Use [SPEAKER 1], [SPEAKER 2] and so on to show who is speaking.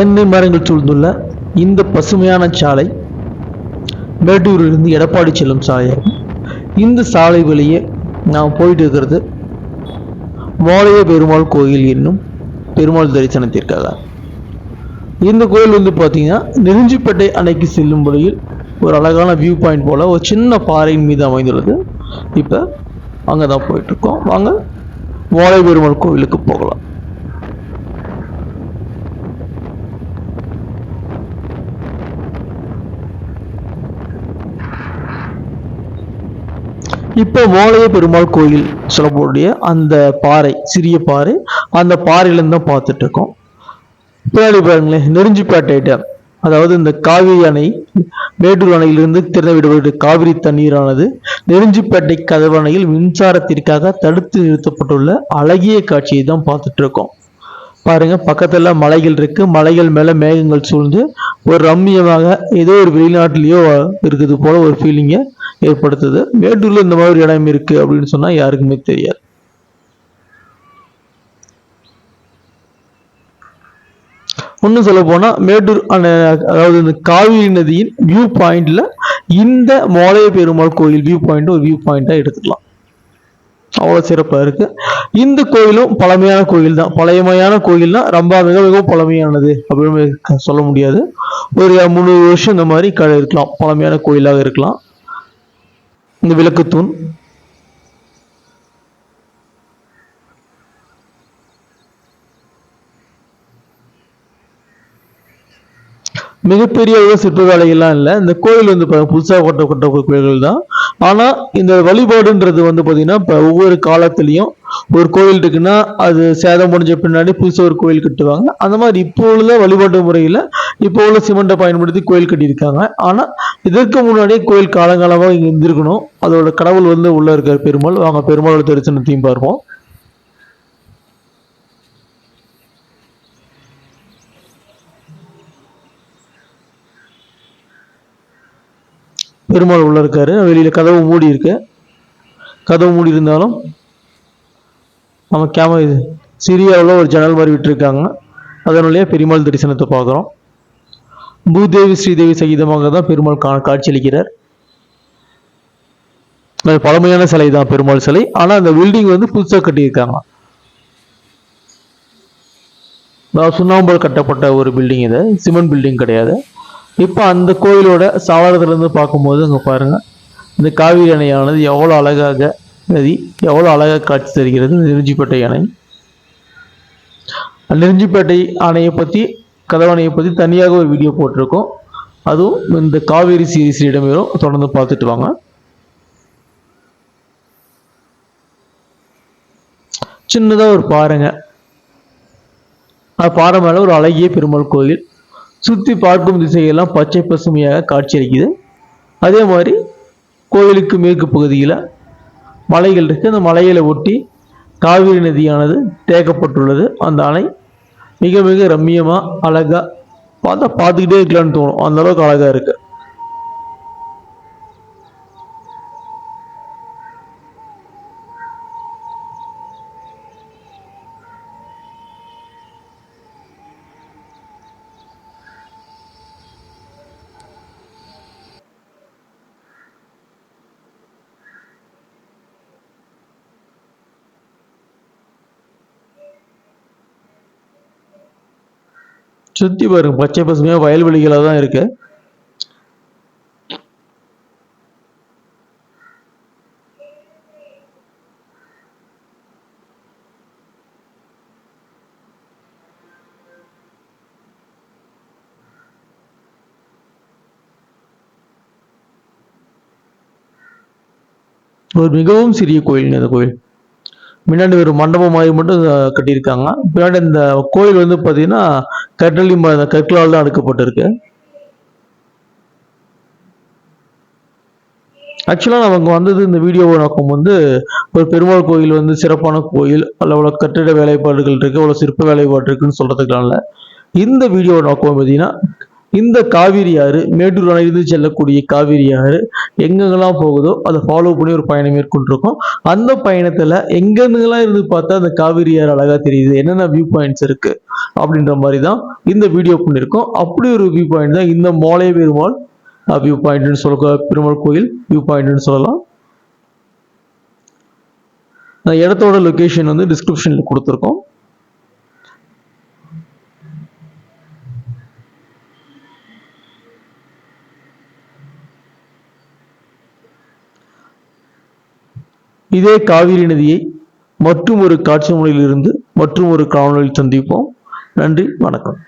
[SPEAKER 1] தென்னை மரங்கள் சூழ்ந்துள்ள இந்த பசுமையான சாலை மேட்டூரிலிருந்து எடப்பாடி செல்லும் சாலையாகும் இந்த சாலை வழியே நாம் போயிட்டு இருக்கிறது மோலைய பெருமாள் கோயில் என்னும் பெருமாள் தரிசனத்திற்காக. இந்த கோயில் வந்து பார்த்தீங்கன்னா நெருஞ்சிப்பேட்டை அணைக்கு செல்லும் வழியில் ஒரு அழகான வியூ பாயிண்ட் போல் ஒரு சின்ன பாறையின் மீது அமைந்துள்ளது. இப்போ அங்கே தான் போயிட்டுருக்கோம் வாங்க மோலை பெருமாள் கோவிலுக்கு போகலாம். இப்போ ஓலைய பெருமாள் கோயில் சொல்லக்கூடிய அந்த பாறை சிறிய பாறை அந்த பாறையிலேருந்து தான் பார்த்துட்டு இருக்கோம். பின்னாடி பாருங்களேன் நெருஞ்சிப்பேட்டை டேம் அதாவது இந்த காவிரி அணை மேட்டூர் அணையிலிருந்து திறந்து விடப்பட்ட காவிரி தண்ணீரானது நெருஞ்சிப்பேட்டை கதவணையில் மின்சாரத்திற்காக தடுத்து நிறுத்தப்பட்டுள்ள அழகிய காட்சியை தான் பார்த்துட்டு இருக்கோம். பாருங்க பக்கத்துல மலைகள் இருக்கு. மலைகள் மேல மேகங்கள் சூழ்ந்து ஒரு ரம்மியமாக ஏதோ ஒரு வெளிநாட்டிலேயோ இருக்குது போல ஒரு ஃபீலிங்கை ஏற்படுத்துது. மேட்டூர்ல இந்த மாதிரி இடம் இருக்கு அப்படின்னு சொன்னா யாருக்குமே தெரியாது. இன்னும் சொல்ல போனால் மேட்டூர் அதாவது இந்த காவிரி நதியின் வியூ பாயிண்ட்ல இந்த மோலைய பெருமாள் கோயில் வியூ பாயிண்ட் ஒரு வியூ பாயிண்ட்டாக எடுத்துக்கலாம். அவ்வளோ சிறப்பாக இருக்கு. இந்த கோயிலும் பழமையான கோயில் தான். பழையமையான கோயில்னா ரொம்ப மிக மிகவும் பழமையானது அப்படின்னு சொல்ல முடியாது. ஒரு முந்நூறு வருஷம் இந்த மாதிரி க இருக்கலாம் பழமையான கோயிலாக இருக்கலாம். இந்த விளக்குத்தூண் மிகப்பெரிய அளவு இல்லை. இந்த கோயில் வந்து புதுசாக கொட்ட கொட்ட கோயில்கள் தான். ஆனால் இந்த வழிபாடுன்றது வந்து பார்த்தீங்கன்னா இப்போ ஒவ்வொரு காலத்துலேயும் ஒரு கோயில் இருக்குன்னா அது சேதம் முடிஞ்ச பின்னாடி புதுசாக ஒரு கோயில் கட்டுவாங்க. அந்த மாதிரி இப்போ உள்ள வழிபாட்டு முறையில் இப்போ உள்ள சிமெண்ட்டை பயன்படுத்தி கோயில் கட்டியிருக்காங்க. ஆனால் இதற்கு முன்னாடியே கோயில் காலங்காலமாக இங்கே இருந்திருக்கணும். அதோட கடவுள் வந்து உள்ள இருக்கார் பெருமாள். வாங்க பெருமாளோட தரிசனத்தையும் பார்ப்போம். பெருமாள் உள்ள இருக்காரு. வெளியில கதவு மூடி இருக்கு கதவு மூடி இருந்தாலும் நம்ம கேமரா இது சிறிய ஒரு ஜன்னல் மாதிரி விட்டுருக்காங்க. அதனுடைய பெருமாள் தரிசனத்தை பார்க்குறோம். பூதேவி ஸ்ரீதேவி சகிதமாக தான் பெருமாள் கா காட்சியளிக்கிறார். அது பழமையான சிலை தான் பெருமாள் சிலை. ஆனால் அந்த பில்டிங் வந்து புதுசாக கட்டியிருக்காங்க. சுண்ணாம்பால் கட்டப்பட்ட ஒரு பில்டிங் இது. சிமெண்ட் பில்டிங் கிடையாது. இப்போ அந்த கோயிலோட சாவரத்துலேருந்து பார்க்கும்போது அங்கே பாருங்கள் இந்த காவிரி அணையானது எவ்வளோ அழகாக நதி எவ்வளோ அழகாக காட்சி தருகிறது? நெருஞ்சிப்பேட்டை அணை. நெருஞ்சிப்பேட்டை அணையை பற்றி கதவணையை பற்றி தனியாக ஒரு வீடியோ போட்டிருக்கோம். அதுவும் இந்த காவேரி சீரீஸ் இடமேறும் தொடர்ந்து பார்த்துட்டு வாங்க. சின்னதாக ஒரு பாறைங்க. அந்த பாறை மேலே ஒரு அழகிய பெருமாள் கோயில் சுற்றி பார்க்கும் திசையெல்லாம் பச்சை பசுமையாக காட்சியளிக்குது அதே மாதிரி கோயிலுக்கு மேற்கு பகுதியில் மலைகள் இருக்குது அந்த மலைகளை ஒட்டி காவிரி நதியானது தேக்கப்பட்டுள்ளது. அந்த அணை மிக மிக ரம்மியமாக அழகாக பார்த்தா பார்த்துக்கிட்டே இருக்கலான்னு தோணும். அந்தளவுக்கு அழகாக இருக்குது சுற்றி பாருங்க பச்சை பசுமையாக வயல்வெளிகளாக தான் இருக்கு. ஒரு மிகவும் சிறிய கோயில் அந்த கோயில். முன்னாடி ஒரு மண்டபம் மாதிரி மட்டும் கட்டியிருக்காங்க. பின்னாடி இந்த கோயில் வந்து பார்த்தீங்கன்னா கட்டளி ம- கற்களால் தான் அடுக்கப்பட்டிருக்கு. ஆக்சுவலாக நமக்கு வந்தது இந்த வீடியோவை நோக்கம் வந்து ஒரு பெருமாள் கோயில் வந்து சிறப்பான கோயில் அல்ல அவ்வளோ கட்டிட வேலைப்பாடுகள் இருக்குது அவ்வளோ சிற்ப வேலைப்பாடு இருக்குன்னு சொல்கிறதுக்கான இந்த வீடியோவை நோக்கம் பார்த்தீங்கன்னா இந்த காவிரி ஆறு மேட்டூர் அணையிலிருந்து செல்லக்கூடிய காவிரி ஆறு எங்கெங்கெல்லாம் போகுதோ அதை ஃபாலோ பண்ணி ஒரு பயணம் மேற்கொண்டிருக்கோம். அந்த பயணத்தில் எங்கெங்கெல்லாம் இருந்து பார்த்தா அந்த காவிரி ஆறு அழகாக தெரியுது என்னென்ன வியூ பாயிண்ட்ஸ் இருக்குது அப்படின்ற மாதிரி தான் இந்த வீடியோ பண்ணியிருக்கோம். அப்படி ஒரு வியூ பாயிண்ட் தான் இந்த மோளை பெருமாள் வியூ பாயிண்ட்னு சொல்ல பெருமாள் கோயில் வியூ பாயிண்ட்னு சொல்லலாம். இடத்தோட லொகேஷன் வந்து டிஸ்கிரிப்ஷனில் கொடுத்துருக்கோம். இதே காவிரி நதியை மற்றும் ஒரு காட்சி முறையிலிருந்து மற்றும் ஒரு காணொலியில் சந்திப்போம். நன்றி வணக்கம்.